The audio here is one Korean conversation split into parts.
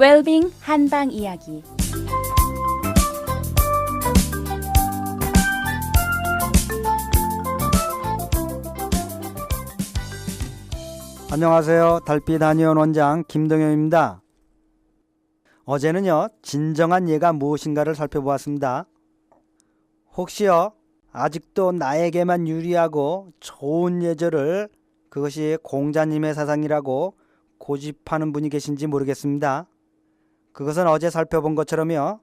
웰빙 한방 이야기 안녕하세요. 달빛 한의원 원장 김동현입니다. 어제는요, 진정한 예가 무엇인가를 살펴보았습니다. 혹시요, 아직도 나에게만 유리하고 좋은 예절을 그것이 공자님의 사상이라고 고집하는 분이 계신지 모르겠습니다. 그것은 어제 살펴본 것처럼요,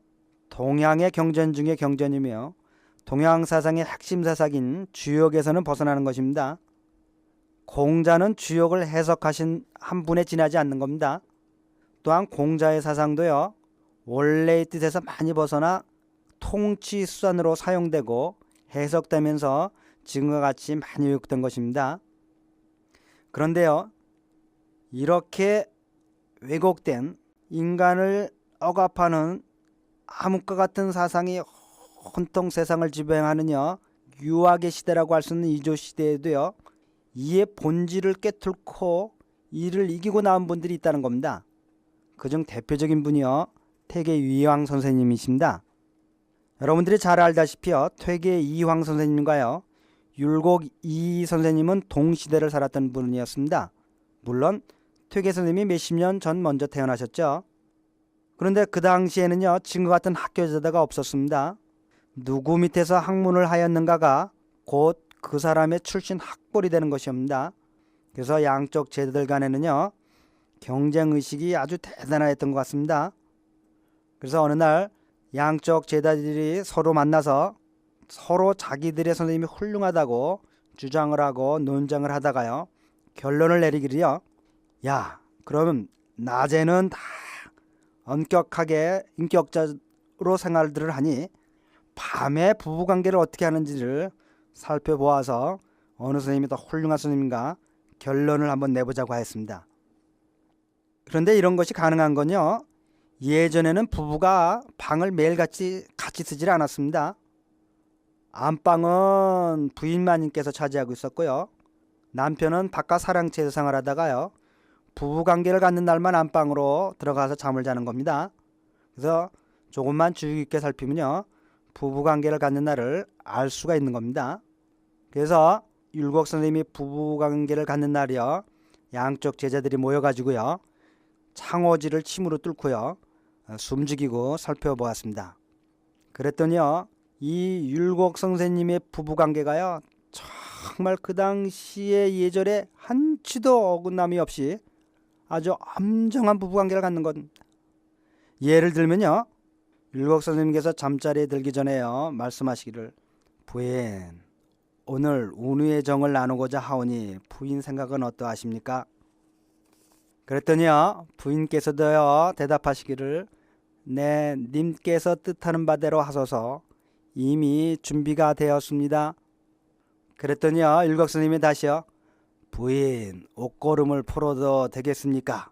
동양의 경전 중의 경전이며 동양 사상의 핵심 사상인 주역에서는 벗어나는 것입니다. 공자는 주역을 해석하신 한 분에 지나지 않는 겁니다. 또한 공자의 사상도요. 원래의 뜻에서 많이 벗어나 통치 수단으로 사용되고 해석되면서 지금과 같이 많이 왜곡된 것입니다. 그런데요. 이렇게 왜곡된 인간을 억압하는 암흑과 같은 사상이 혼통 세상을 지배하느냐 유학의 시대라고 할 수 있는 이조 시대에도요. 이의 본질을 깨뚫고 이를 이기고 나온 분들이 있다는 겁니다. 그중 대표적인 분이요. 퇴계 이황 선생님이십니다. 여러분들이 잘 알다시피요. 퇴계 이황 선생님과요. 율곡 이 선생님은 동시대를 살았던 분이었습니다. 물론 퇴계 선생님이 몇십 년 전 먼저 태어나셨죠. 그런데 그 당시에는요. 지금과 같은 학교제도가 없었습니다. 누구 밑에서 학문을 하였는가가 곧 그 사람의 출신 학벌이 되는 것이옵니다. 그래서 양쪽 제자들 간에는요 경쟁 의식이 아주 대단했던 것 같습니다. 그래서 어느 날 양쪽 제자들이 서로 만나서 서로 자기들의 선생님이 훌륭하다고 주장을 하고 논쟁을 하다가요 결론을 내리기를요. 야, 그럼 낮에는 다 엄격하게 인격자로 생활들을 하니 밤에 부부 관계를 어떻게 하는지를 살펴보아서 어느 선생님이 더 훌륭한 선생님인가 결론을 한번 내보자고 하였습니다. 그런데 이런 것이 가능한 건요. 예전에는 부부가 방을 매일같이 같이 쓰질 않았습니다. 안방은 부인마님께서 차지하고 있었고요. 남편은 바깥 사랑채에서 생활하다가요. 부부 관계를 갖는 날만 안방으로 들어가서 잠을 자는 겁니다. 그래서 조금만 주의 깊게 살피면요. 부부 관계를 갖는 날을 알 수가 있는 겁니다. 그래서 율곡 선생님이 부부 관계를 갖는 날이요. 양쪽 제자들이 모여가지고요. 창호지를 침으로 뚫고요. 어, 숨죽이고 살펴보았습니다. 그랬더니요. 이 율곡 선생님의 부부 관계가요. 정말 그 당시의 예절에 한치도 어긋남이 없이 아주 엄정한 부부 관계를 갖는 것. 예를 들면요. 율곡 선생님께서 잠자리에 들기 전에요. 말씀하시기를 부인 오늘 운우의 정을 나누고자 하오니 부인 생각은 어떠하십니까? 그랬더니요 부인께서도요 대답하시기를 네 님께서 뜻하는 바대로 하소서 이미 준비가 되었습니다. 그랬더니요 일곡스님이 다시요 부인 옷걸음을 풀어도 되겠습니까?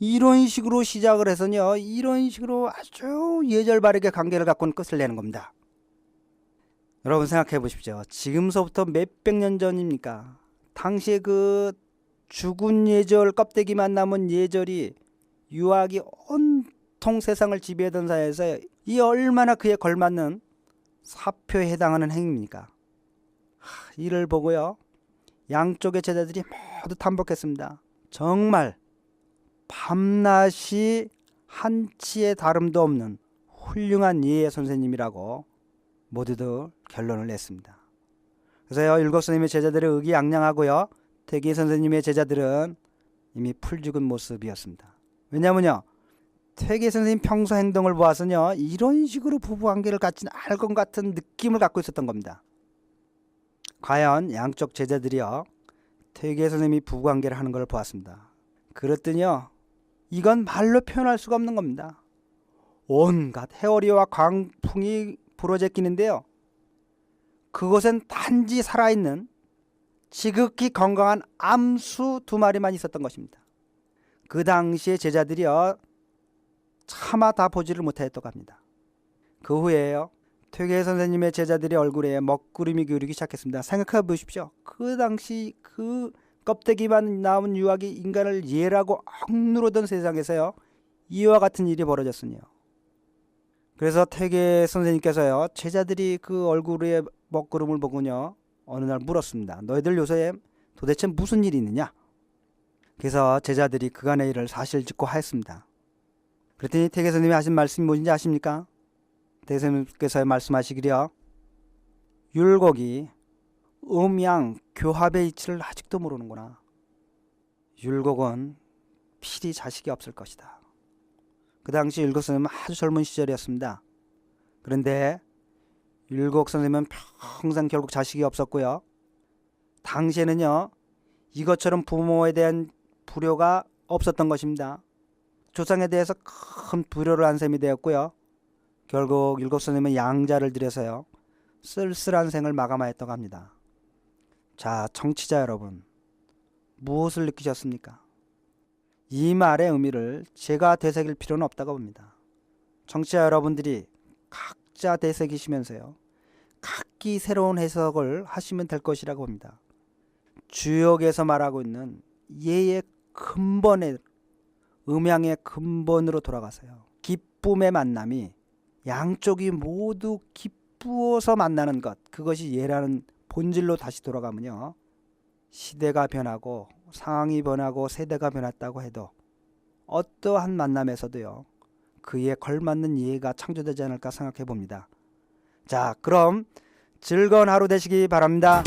이런 식으로 시작을 해서요 이런 식으로 아주 예절 바르게 관계를 갖고는 끝을 내는 겁니다. 여러분 생각해 보십시오. 지금서부터 몇백 년 전입니까? 당시에 그 죽은 예절 껍데기만 남은 예절이 유학이 온통 세상을 지배하던 사회에서 이 얼마나 그에 걸맞는 사표에 해당하는 행위입니까? 하, 이를 보고요. 양쪽의 제자들이 모두 탐복했습니다. 정말 밤낮이 한치의 다름도 없는 훌륭한 예의 선생님이라고 모두들 결론을 냈습니다. 그래서요 일곱 선생님의 제자들의 의기양양하고요 태기 선생님의 제자들은 이미 풀 죽은 모습이었습니다. 왜냐하면요 퇴계 선생님 평소 행동을 보아서요 이런 식으로 부부 관계를 갖진 않을 것 같은 느낌을 갖고 있었던 겁니다. 과연 양쪽 제자들이요 퇴계 선생님이 부부 관계를 하는 걸 보았습니다. 그랬더니요 이건 말로 표현할 수가 없는 겁니다. 온갖 해오리와 광풍이 부러제끼는데요. 그곳엔 단지 살아있는 지극히 건강한 암수 두 마리만 있었던 것입니다. 그 당시에 제자들이요 차마 다 보지를 못하였다고 합니다. 그 후에요 퇴계 선생님의 제자들의 얼굴에 먹구름이 그리기 시작했습니다. 생각해 보십시오. 그 당시 그 껍데기만 나온 유학이 인간을 예라고 억누르던 세상에서요 이와 같은 일이 벌어졌으니요. 그래서 태계 선생님께서요 제자들이 그 얼굴의 먹구름을 보고요 어느 날 물었습니다. 너희들 요새 도대체 무슨 일이 있느냐? 그래서 제자들이 그간의 일을 사실 짓고 하였습니다. 그랬더니 태계 선생님이 하신 말씀이 뭔지 아십니까? 선생님께서 말씀하시기려 율곡이 음양 교합의 이치를 아직도 모르는구나. 율곡은 필히 자식이 없을 것이다. 그 당시 율곡 선생님은 아주 젊은 시절이었습니다. 그런데 율곡 선생님은 평생 결국 자식이 없었고요. 당시에는요 이것처럼 부모에 대한 불효가 없었던 것입니다. 조상에 대해서 큰 불효를 한 셈이 되었고요. 결국 율곡 선생님은 양자를 들여서요 쓸쓸한 생을 마감하였다고 합니다. 자, 청취자 여러분, 무엇을 느끼셨습니까? 이 말의 의미를 제가 되새길 필요는 없다고 봅니다. 청취자 여러분들이 각자 되새기시면서요, 각기 새로운 해석을 하시면 될 것이라고 봅니다. 주역에서 말하고 있는 예의 근본의 음양의 근본으로 돌아가세요. 기쁨의 만남이 양쪽이 모두 기쁘어서 만나는 것, 그것이 예라는 본질로 다시 돌아가면요. 시대가 변하고 상황이 변하고 세대가 변했다고 해도 어떠한 만남에서도요. 그에 걸맞는 예가 창조되지 않을까 생각해 봅니다. 자, 그럼 즐거운 하루 되시기 바랍니다.